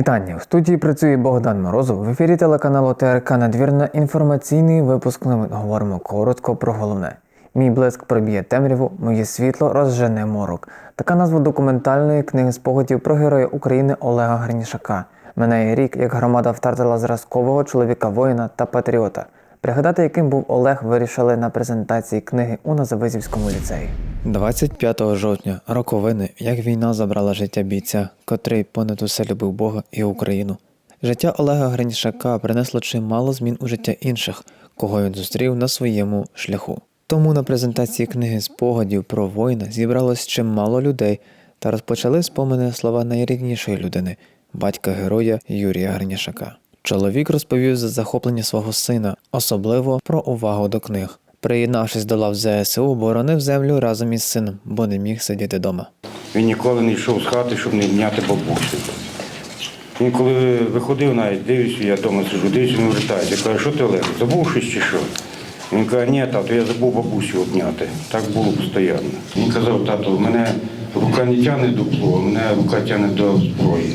Вітання! В студії працює Богдан Морозов. В ефірі телеканалу ТРК Надвірна інформаційний випуск новин. Говоримо коротко про головне. Мій блиск проб'є темряву, моє світло розжене морок. Така назва документальної книги спогадів про героя України Олега Гринішака. Минає рік, як громада втратила зразкового чоловіка воїна та патріота. Пригадати, яким був Олег, вирішили на презентації книги у Назавизівському ліцеї. 25 жовтня роковини, як війна забрала життя бійця, котрий понад усе любив Бога і Україну. Життя Олега Гринішака принесло чимало змін у життя інших, кого він зустрів на своєму шляху. Тому на презентації книги спогадів про воїна зібралось чимало людей та розпочали спомини слова найріднішої людини, батька героя Юрія Гринішака. Чоловік розповів за захоплення свого сина, особливо про увагу до книг. Приєднавшись до лав ЗСУ, боронив землю разом із сином, бо не міг сидіти вдома. Він ніколи не йшов з хати, щоб не обняти бабусю. Він коли виходив, навіть дивлюся, я вдома сижу, дивлюся, він вертається. Я кажу, що ти Олег, забув щось чи що? Він каже, ні, тато, я забув бабусю обняти. Так було постійно. Він казав, тато, мене рука не тягне до плуга, мене рука тягне до зброї.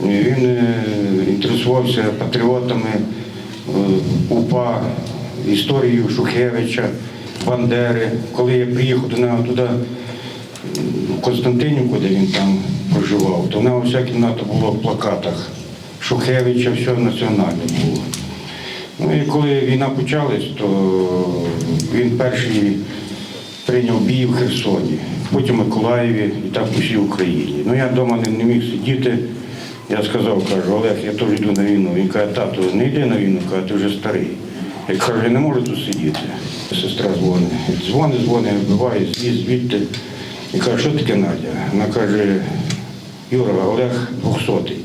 Він е, інтересувався патріотами е, УПА, історією Шухевича, Бандери. Коли я приїхав до нього туди, в Константинівку, де він там проживав, то нього вся кімната була в плакатах. Шухевича, все національне було. Ну і коли війна почалась, то він перший прийняв бій в Херсоні, потім в Миколаєві і так по всій Україні. Ну я вдома не міг сидіти. Я сказав, кажу, Олег, я теж йду на війну. Він каже, тату, не йди на війну, каже, ти вже старий. Я кажу, я не можу тут сидіти. Сестра дзвонить. Дзвонить, дзвонить, вбиває, зліз звідти. І каже, що таке Надя? Вона каже, Юра, Олег двохсотий.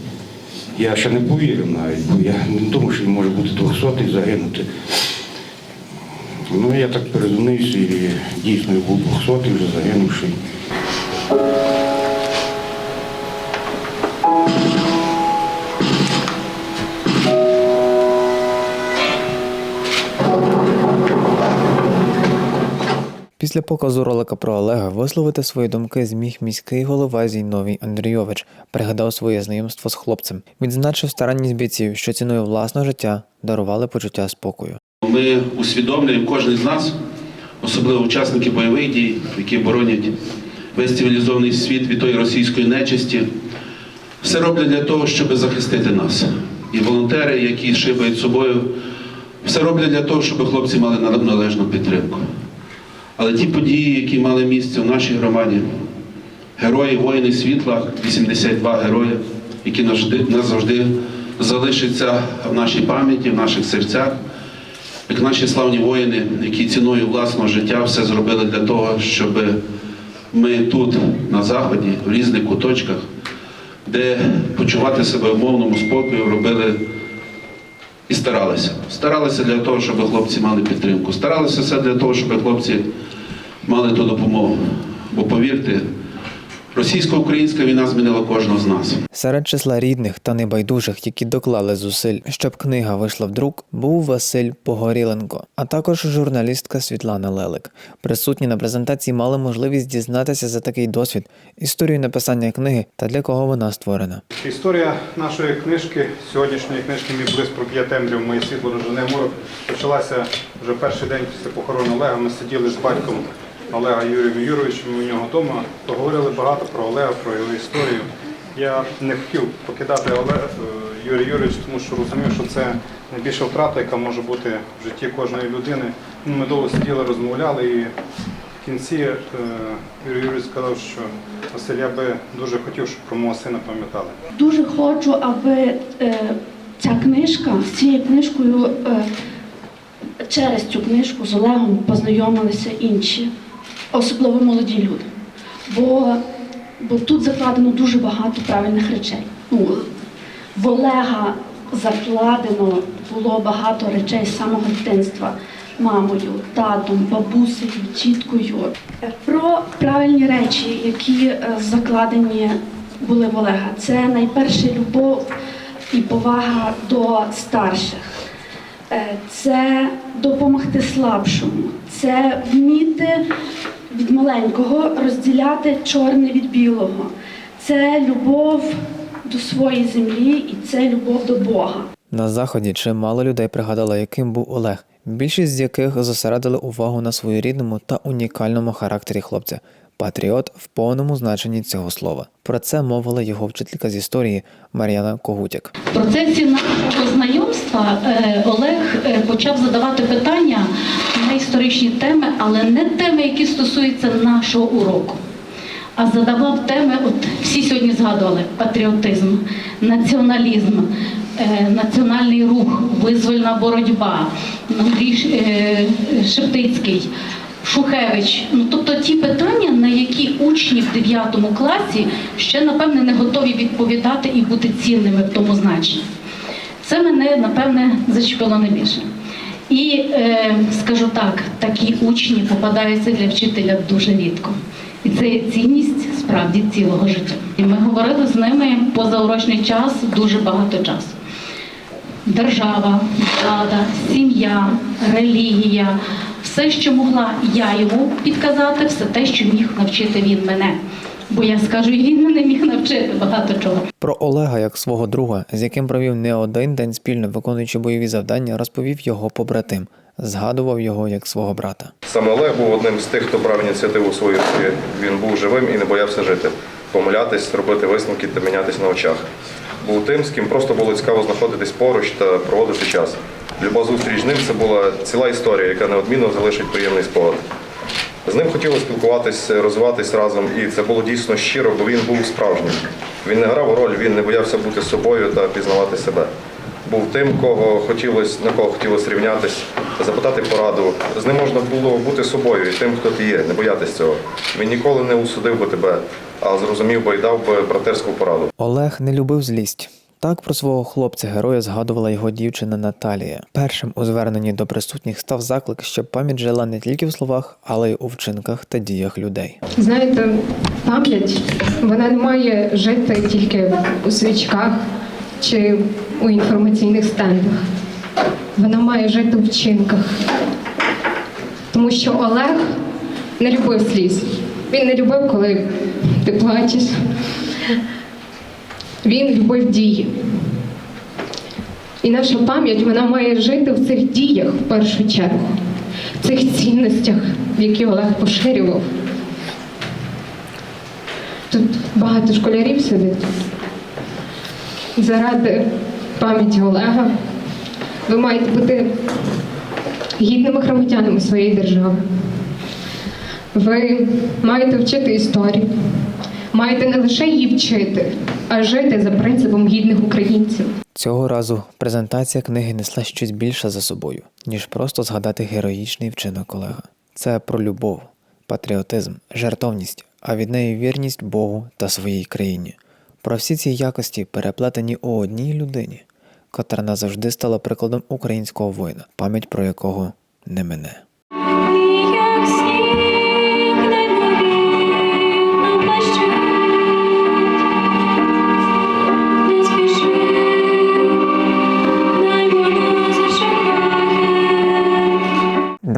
Я ще не повірив навіть, бо я не думав, що він може бути двохсотий загинути. Ну, я так передзвонився і дійсно був двохсотий, вже загинувший. Після показу ролика про Олега висловити свої думки зміг міський голова Зійновій Андрійович, пригадав своє знайомство з хлопцем, відзначив старанність бійців, що ціною власного життя дарували почуття спокою. Ми усвідомлюємо кожен з нас, особливо учасники бойових дій, які боронять весь цивілізований світ від тої російської нечисті, все роблять для того, щоб захистити нас. І волонтери, які шибають собою, все роблять для того, щоб хлопці мали належну підтримку. Але ті події, які мали місце в нашій громаді, герої воїни світла, 82 герої, які назавжди, залишаться в нашій пам'яті, в наших серцях, як наші славні воїни, які ціною власного життя все зробили для того, щоб ми тут, на Заході, в різних куточках, де почувати себе в мовному спокою, робили і старалися. Старалися для того, щоб хлопці мали підтримку. Старалися все для того, щоб хлопці мали ту допомогу. Бо повірте, російсько-українська війна змінила кожного з нас. Серед числа рідних та небайдужих, які доклали зусиль, щоб книга вийшла в друк, був Василь Погоріленко, а також журналістка Світлана Лелик. Присутні на презентації мали можливість дізнатися за такий досвід, історію написання книги та для кого вона створена. Історія нашої книжки, сьогоднішньої книжки Мій близь проб'є темряв, моє світло розжене морок, почалася вже перший день після похорону Олега. Ми сиділи з батьком Олега Юрієм Юровичем у нього вдома, поговорили багато про Олега, про його історію. Я не хотів покидати Олега Юрій Юрійович, тому що розумів, що це найбільша втрата, яка може бути в житті кожної людини. Ну, Ми довго сиділи, розмовляли і в кінці е, Юрій Юрійович сказав, що Василь, я би дуже хотів, щоб про мого сина пам'ятали. Дуже хочу, аби е, ця книжка з цією книжкою е, через цю книжку з Олегом познайомилися інші, особливо молоді люди. Бо, бо тут закладено дуже багато правильних речей. Ну, в Олега закладено було багато речей з самого дитинства. Мамою, татом, бабусею, тіткою. Про правильні речі, які е, закладені були в Олега. Це найперше любов і повага до старших. Е, Це допомогти слабшому, це вміти від маленького розділяти чорне від білого. Це любов до своєї землі, і це любов до Бога. На заході чимало людей пригадало, яким був Олег, більшість з яких зосередили увагу на своєрідному та унікальному характері хлопця. Патріот в повному значенні цього слова. Про це мовила його вчителька з історії Мар'яна Когутяк. В процесі нашого знайомства е, Олег е, почав задавати питання історичні теми, але не теми, які стосуються нашого уроку. А задавав теми, от всі сьогодні згадували: патріотизм, націоналізм, е, національний рух, визвольна боротьба, Андрій е, Шептицький. Шухевич, ну тобто ті питання, на які учні в 9 класі ще напевне не готові відповідати і бути цінними в тому значенні. Це мене напевне зачепило найбільше. І е, скажу так, такі учні попадаються для вчителя дуже рідко. І це є цінність справді цілого життя. І ми говорили з ними позаурочний час дуже багато часу держава, влада, сім'я, релігія, все, що могла я йому підказати, все те, що міг навчити він мене. Бо я скажу, він мене міг навчити багато чого. Про Олега як свого друга, з яким провів не один день спільно виконуючи бойові завдання, розповів його побратим, згадував його як свого брата. Саме Олег був одним з тих, хто брав ініціативу у свої руки. Він був живим і не боявся жити, помилятись, робити висновки та мінятись на очах. Був тим, з ким просто було цікаво знаходитись поруч та проводити час. Люба зустріч з ним це була ціла історія, яка неодмінно залишить приємний спогад. З ним хотілося спілкуватись, розвиватись разом, і це було дійсно щиро, бо він був справжнім. Він не грав роль, він не боявся бути собою та пізнавати себе. Був тим, кого хотілось, на кого хотілося рівнятись, запитати пораду. З ним можна було бути собою і тим, хто ти є, не боятись цього. Він ніколи не усудив би тебе, а зрозумів би і дав би братерську пораду. Олег не любив злість. Так про свого хлопця героя згадувала його дівчина Наталія. Першим у зверненні до присутніх став заклик, щоб пам'ять жила не тільки в словах, але й у вчинках та діях людей. Знаєте, пам'ять вона не має жити тільки у свічках чи у інформаційних стендах. Вона має жити у вчинках. Тому що Олег не любив сліз. Він не любив, коли ти плачеш. Він любив дії. І наша пам'ять вона має жити в цих діях в першу чергу, в цих цінностях, які Олег поширював. Тут багато школярів сидить. Заради пам'яті Олега ви маєте бути гідними громадянами своєї держави. Ви маєте вчити історію, маєте не лише її вчити, а жити за принципом гідних українців. Цього разу презентація книги несла щось більше за собою, ніж просто згадати героїчний вчинок Олега. Це про любов, патріотизм, жертовність, а від неї вірність Богу та своїй країні. Про всі ці якості переплетені у одній людині, котра назавжди стала прикладом українського воїна, пам'ять про якого не мине.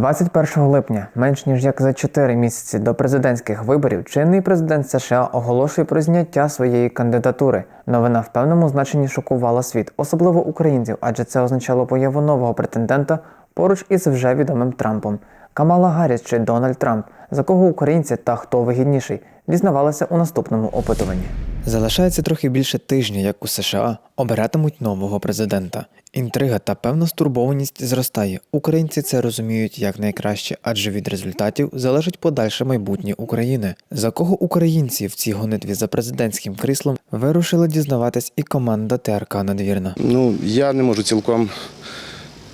21 липня, менш ніж як за 4 місяці до президентських виборів, чинний президент США оголошує про зняття своєї кандидатури. Новина в певному значенні шокувала світ, особливо українців, адже це означало появу нового претендента поруч із вже відомим Трампом. Камала Гарріс чи Дональд Трамп, за кого українці та хто вигідніший, дізнавалися у наступному опитуванні. Залишається трохи більше тижня, як у США обиратимуть нового президента. Інтрига та певна стурбованість зростає. Українці це розуміють як найкраще, адже від результатів залежить подальше майбутнє України. За кого українці в цій гонитві за президентським кріслом вирушила дізнаватись і команда ТРК Надвірна. Ну, я не можу цілком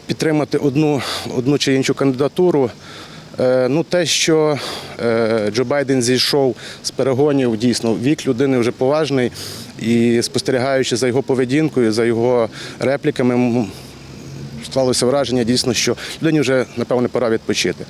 підтримати одну, одну чи іншу кандидатуру. Е, ну, те, що е, Джо Байден зійшов з перегонів, дійсно, вік людини вже поважний, і спостерігаючи за його поведінкою, за його репліками, склалося враження дійсно, що людині вже, напевне, пора відпочити.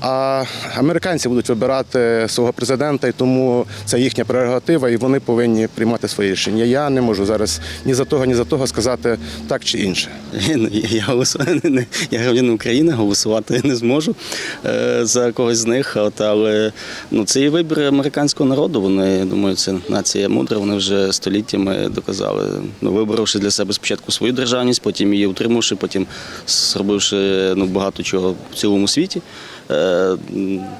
А американці будуть вибирати свого президента, і тому це їхня прерогатива, і вони повинні приймати свої рішення. Я не можу зараз ні за того, ні за того сказати так чи інше. Ну, Я, голосую, я громадянин України, голосувати не зможу е, за когось з них. От, але ну, це є вибір американського народу. Вони я думаю, це нація мудра. Вони вже століттями доказали, ну, виборовши для себе спочатку свою державність, потім її утримавши, потім зробивши ну, багато чого в цілому світі. Е,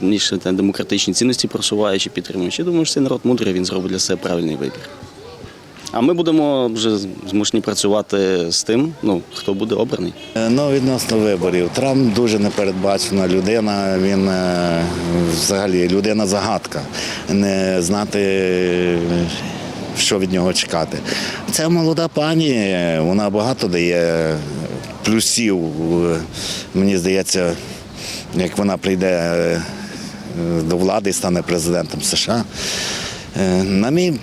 ніж те, демократичні цінності просуваючи, підтримуючи. Я думаю, що цей народ мудрий, він зробить для себе правильний вибір. А ми будемо вже змушені працювати з тим, ну хто буде обраний. Ну, відносно виборів. Трамп дуже непередбачена людина. Він е, взагалі людина загадка. Не знати, е, що від нього чекати. Ця молода пані, е, вона багато дає плюсів. е, Мені здається, як вона прийде е, до влади і стане президентом США. Е, На мій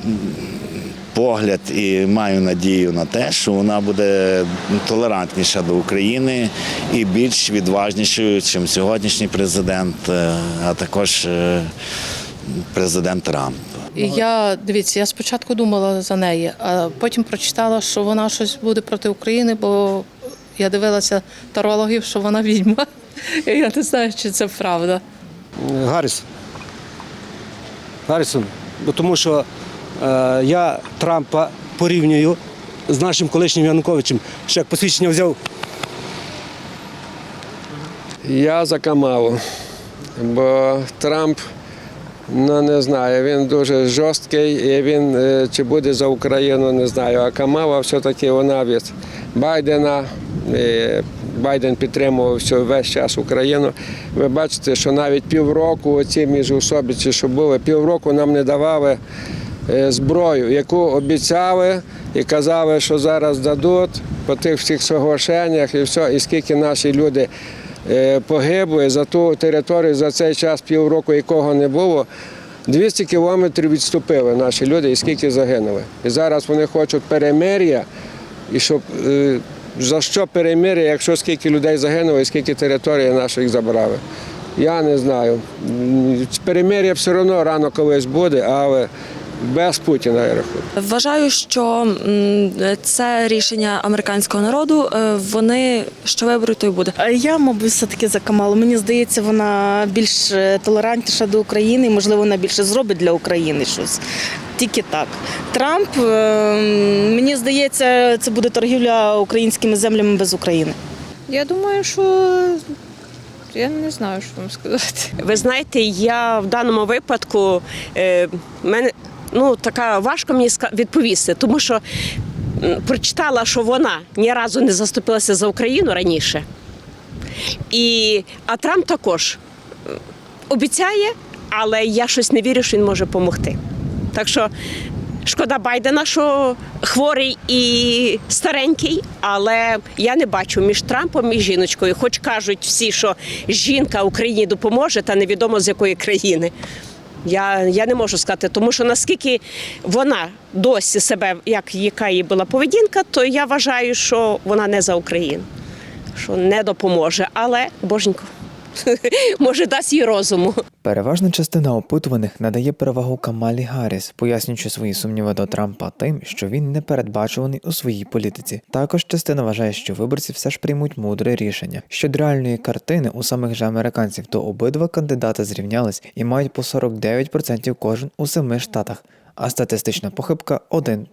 погляд і маю надію на те, що вона буде толерантніша до України і більш відважнішою, ніж сьогоднішній президент, е, а також президент Трамп. Я дивіться, я спочатку думала за неї, а потім прочитала, що вона щось буде проти України, бо я дивилася тарологів, що вона відьма. Я не знаю, чи це правда. Гарріс. Гаррісон. Бо тому що е, я Трампа порівнюю з нашим колишнім Януковичем. Ще як посвідчення взяв. Я за Камалу, бо Трамп, ну не знаю, він дуже жорсткий і він е, чи буде за Україну, не знаю. А Камала все-таки вона від Байдена. І Байден підтримував весь час Україну. Ви бачите, що навіть півроку оці міжособиці, що були, півроку нам не давали е, зброю, яку обіцяли і казали, що зараз дадуть по тих всіх соглашеннях і все, і скільки наші люди е, погибли за ту територію за цей час півроку, якого не було. 200 кілометрів відступили наші люди, і скільки загинули. І зараз вони хочуть перемир'я, і щоб е, за що перемир'я, якщо скільки людей загинуло і скільки території наших забрали. Я не знаю. Перемир'я все одно рано колись буде, але без Путіна я рахую. Вважаю, що це рішення американського народу. Е, Вони що виберуть, то й буде. Я, мабуть, все-таки за Камалу. Мені здається, вона більш е, толерантніша до України, і, можливо, вона більше зробить для України щось. Тільки так. Трамп, е, мені здається, це буде торгівля українськими землями без України. Я думаю, що я не знаю, що вам сказати. Ви знаєте, я в даному випадку е, мене ну така важко мені відповісти, тому що прочитала, що вона ні разу не заступилася за Україну раніше. І, а Трамп також обіцяє, але я щось не вірю, що він може допомогти. Так що шкода Байдена, що хворий і старенький, але я не бачу між Трампом і жіночкою. Хоч кажуть всі, що жінка Україні допоможе, та невідомо з якої країни. Я, я не можу сказати, тому що наскільки вона досі себе, як яка її була поведінка, то я вважаю, що вона не за Україну, що не допоможе. Але боженько, може дасть їй розуму. Переважна частина опитуваних надає перевагу Камалі Гарріс, пояснюючи свої сумніви до Трампа тим, що він непередбачуваний у своїй політиці. Також частина вважає, що виборці все ж приймуть мудре рішення. Щодо реальної картини у самих же американців, то обидва кандидати зрівнялись і мають по 49% кожен у семи штатах, а статистична похибка 1%.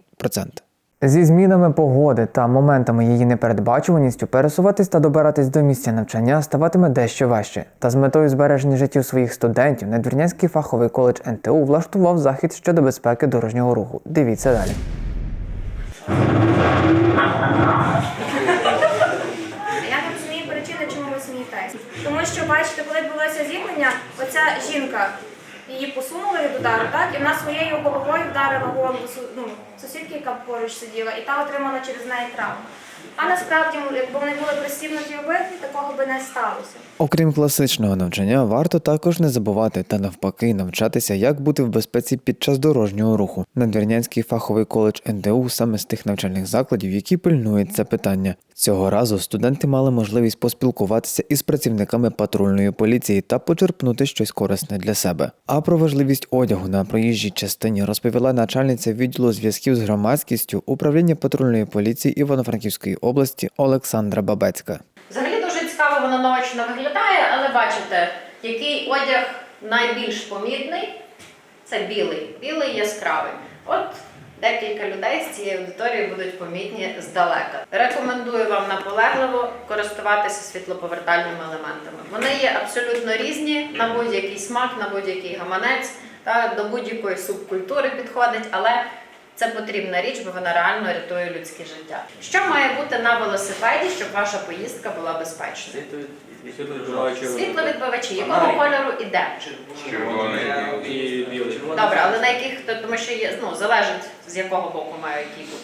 Зі змінами погоди та моментами її непередбачуваністю пересуватись та добиратись до місця навчання ставатиме дещо важче. Та з метою збереження життів своїх студентів Надвірнянський фаховий коледж НТУ влаштував захід щодо безпеки дорожнього руху. Дивіться далі. Я розумію причини, чому ви. Тому що, бачите, коли відбулося зіткнення, оця жінка її посунули від удару, так, і вона своєю головою вдарила голову ну, сусідки, яка поруч сиділа, і та отримала через неї травму. А насправді, якби вони були пристібнуті обидві, такого би не сталося. Окрім класичного навчання, варто також не забувати та навпаки навчатися, як бути в безпеці під час дорожнього руху. Надвірнянський фаховий коледж НДУ саме з тих навчальних закладів, які пильнують це питання. Цього разу студенти мали можливість поспілкуватися із працівниками патрульної поліції та почерпнути щось корисне для себе. А про важливість одягу на проїжджій частині розповіла начальниця відділу зв'язків з громадськістю управління патрульної поліції Івано-Франківської області Олександра Бабецька. Взагалі дуже цікаво воно наочно виглядає, але бачите, який одяг найбільш помітний це білий, білий яскравий. От декілька людей з цієї аудиторії будуть помітні здалека. Рекомендую вам наполегливо користуватися світлоповертальними елементами. Вони є абсолютно різні на будь-який смак, на будь-який гаманець, та до будь-якої субкультури підходить, але це потрібна річ, бо вона реально рятує людське життя. Що має бути на велосипеді, щоб ваша поїздка була безпечною? Світловідбивачі, якого кольору іде? Добре, але на яких то- тому що є ну залежить з якого боку має який бути.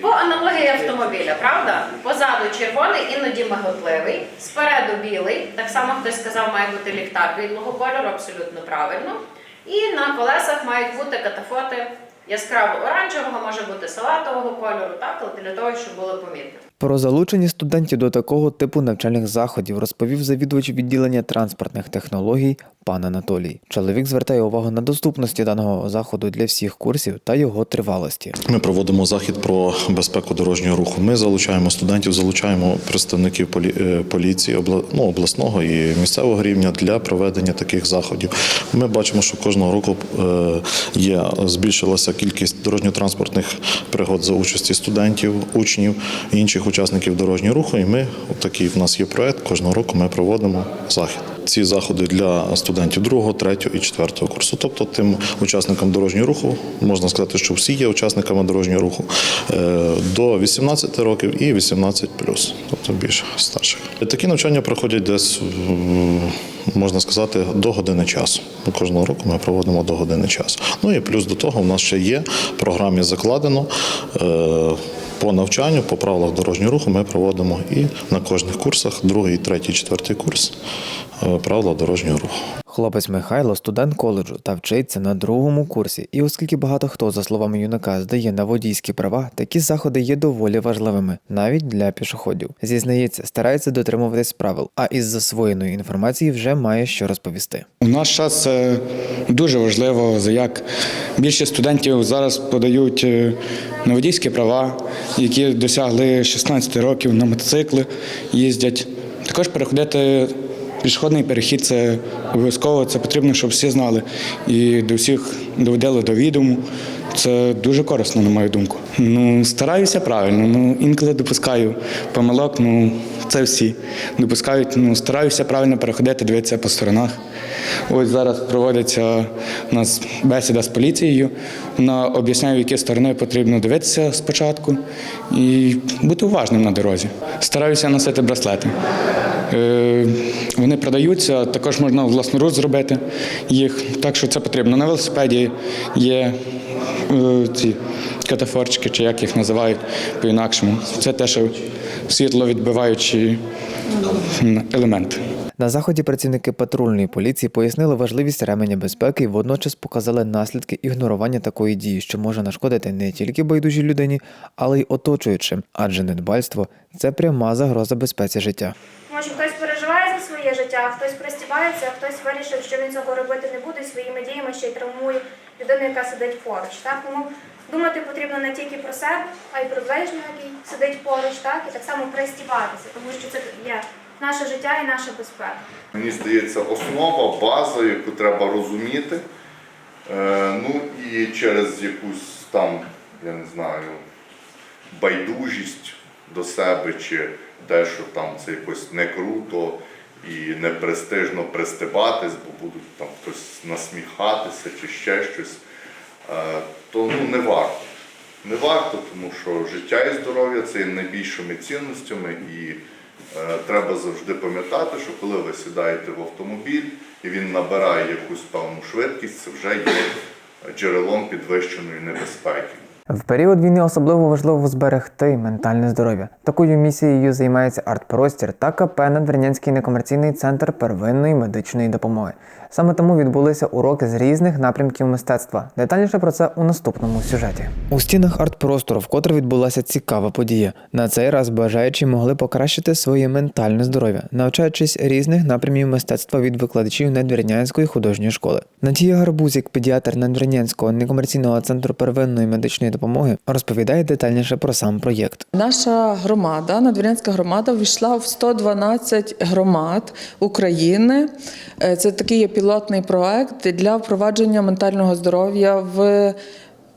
По аналогії автомобіля, правда? Позаду червоний, іноді миготливий, спереду білий. Так само хтось сказав, має бути ліхтар білого кольору, абсолютно правильно. І на колесах мають бути катафоти яскраво оранжевого, може бути салатового кольору, так, для того, щоб було помітно. Про залучення студентів до такого типу навчальних заходів розповів завідувач відділення транспортних технологій пан Анатолій. Чоловік звертає увагу на доступності даного заходу для всіх курсів та його тривалості. Ми проводимо захід про безпеку дорожнього руху. Ми залучаємо студентів, залучаємо представників полі- е, поліції ну, обласного і місцевого рівня для проведення таких заходів. Ми бачимо, що кожного року е, є збільшилася кількість дорожньо-транспортних пригод за участі студентів, учнів і інших учасників дорожнього руху. І ми такий в нас є проект. Кожного року ми проводимо захід. Ці заходи для студентів другого, третього і четвертого курсу. Тобто тим учасникам дорожнього руху можна сказати, що всі є учасниками дорожнього руху е, до 18 років і 18 плюс, тобто більше старших. Такі навчання проходять десь можна сказати до години часу. Кожного року ми проводимо до години часу. Ну і плюс до того, в нас ще є в програмі закладено. По навчанню, по правилах дорожнього руху ми проводимо і на кожних курсах, другий, третій, четвертий курс правила дорожнього руху. Хлопець Михайло студент коледжу та вчиться на другому курсі. І оскільки багато хто, за словами юнака, здає на водійські права, такі заходи є доволі важливими, навіть для пішоходів. Зізнається, старається дотримуватись правил, а із засвоєної інформації вже має що розповісти. У наш час дуже важливо, за як більше студентів зараз подають е, на водійські права, які досягли 16 років на мотоцикли, їздять. Також переходити пішохідний перехід це обов'язково, це потрібно, щоб всі знали. І до всіх доводили до відому. Це дуже корисно, на мою думку. Ну, стараюся правильно. Ну, інколи допускаю помилок, ну це всі допускають. Ну, стараюся правильно переходити, дивитися по сторонах. Ось зараз проводиться у нас бесіда з поліцією. Вона об'ясняє, в які сторони потрібно дивитися спочатку і бути уважним на дорозі. Стараюся носити браслети. Е, Вони продаються, також можна власноруч зробити їх, так що це потрібно. На велосипеді є е, ці катафорчики, чи як їх називають по-інакшому. Це теж світловідбиваючі елементи. На заході працівники патрульної поліції пояснили важливість ременя безпеки і водночас показали наслідки ігнорування такої дії, що може нашкодити не тільки байдужій людині, але й оточуючим, адже недбальство це пряма загроза безпеці життя. Може, хтось переживає за своє життя, хтось пристібається, а хтось вирішив, що він цього робити не буде своїми діями ще й травмує людину, яка сидить поруч. Так? Тому думати потрібно не тільки про себе, а й про ближнього, який сидить поруч, так? і так само пристібатися, тому що це є наше життя і наша безпека. Мені здається, основа, база, яку треба розуміти. Е, ну і через якусь там, я не знаю, байдужість до себе, чи те, що там це якось не круто і не престижно пристебатись, бо будуть там хтось насміхатися чи ще щось, е, то ну, не варто. Не варто, тому що життя і здоров'я це є найбільшими цінностями, і Треба завжди пам'ятати, що коли ви сідаєте в автомобіль і він набирає якусь певну швидкість, це вже є джерелом підвищеної небезпеки. В період війни особливо важливо зберегти ментальне здоров'я. Такою місією займається арт-простір та КП Надвірнянський некомерційний центр первинної медичної допомоги. Саме тому відбулися уроки з різних напрямків мистецтва. Детальніше про це у наступному сюжеті. У стінах арт-простору вкотре відбулася цікава подія. На цей раз бажаючі могли покращити своє ментальне здоров'я, навчаючись різних напрямів мистецтва від викладачів Надвірнянської художньої школи. Надія Гарбузік, педіатр Надвірнянського некомерційного центру первинної медичної допомоги, розповідає детальніше про сам проєкт. Наша громада, Надвірнянська громада, війшла в 112 громад України. Е, Це такий є пілотний проект для впровадження ментального здоров'я в,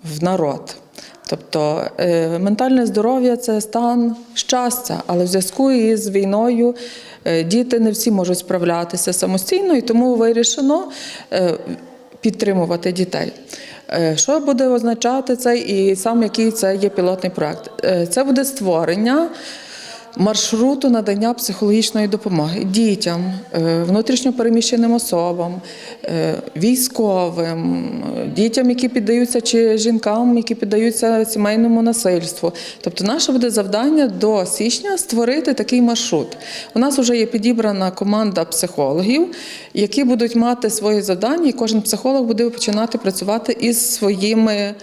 в народ. Тобто е, ментальне здоров'я це стан щастя, але в зв'язку із війною е, діти не всі можуть справлятися самостійно, і тому вирішено підтримувати дітей. Е, Що буде означати це і сам який це є пілотний проект? Е, Це буде створення маршруту надання психологічної допомоги дітям, е, внутрішньо переміщеним особам, е, військовим, е, дітям, які піддаються, чи жінкам, які піддаються сімейному насильству. Тобто, наше буде завдання до січня створити такий маршрут. У нас вже є підібрана команда психологів, які будуть мати свої завдання, і кожен психолог буде починати працювати із своїми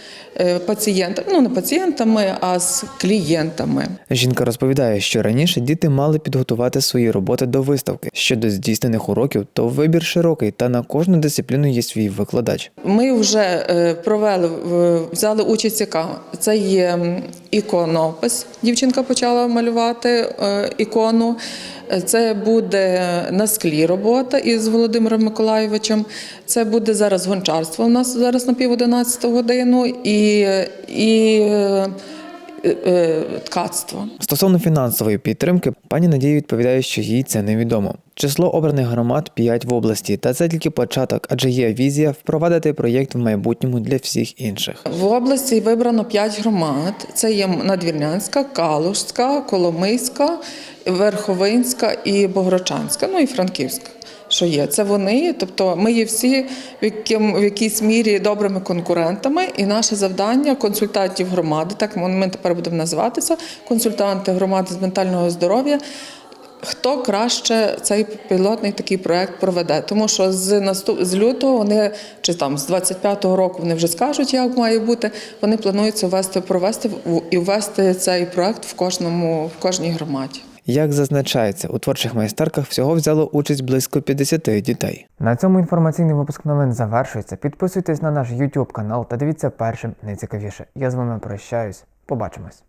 пацієнтами, ну не пацієнтами, а з клієнтами. Жінка розповідає, що раніше діти мали підготувати свої роботи до виставки. Щодо здійснених уроків, то вибір широкий, та на кожну дисципліну є свій викладач. Ми вже е, провели, взяли участь, яка це є іконопис. Дівчинка почала малювати е, ікону. Е, Це буде на склі робота із Володимиром Миколайовичем. Це буде зараз гончарство. У нас зараз на пів 11 годину і, і ткацтво. Стосовно фінансової підтримки, пані Надія відповідає, що їй це невідомо. Число обраних громад 5 в області, та це тільки початок, адже є візія впровадити проєкт в майбутньому для всіх інших. В області вибрано 5 громад: це є Надвірнянська, Калужська, Коломийська, Верховинська і Богородчанська, ну і Франківська. Що є, це вони, тобто ми є всі в, яким, в якійсь мірі добрими конкурентами, і наше завдання консультантів громади, так ми тепер будемо називатися, консультанти громади з ментального здоров'я. Хто краще цей пілотний такий проект проведе? Тому що з наступ з лютого вони чи там з 25-го року вони вже скажуть, як має бути. Вони плануються ввести, провести і ввести цей проект в кожному в кожній громаді. Як зазначається, у творчих майстерках всього взяло участь близько 50 дітей. На цьому інформаційний випуск новин завершується. Підписуйтесь на наш YouTube канал та дивіться першим найцікавіше. Я з вами прощаюсь. Побачимось.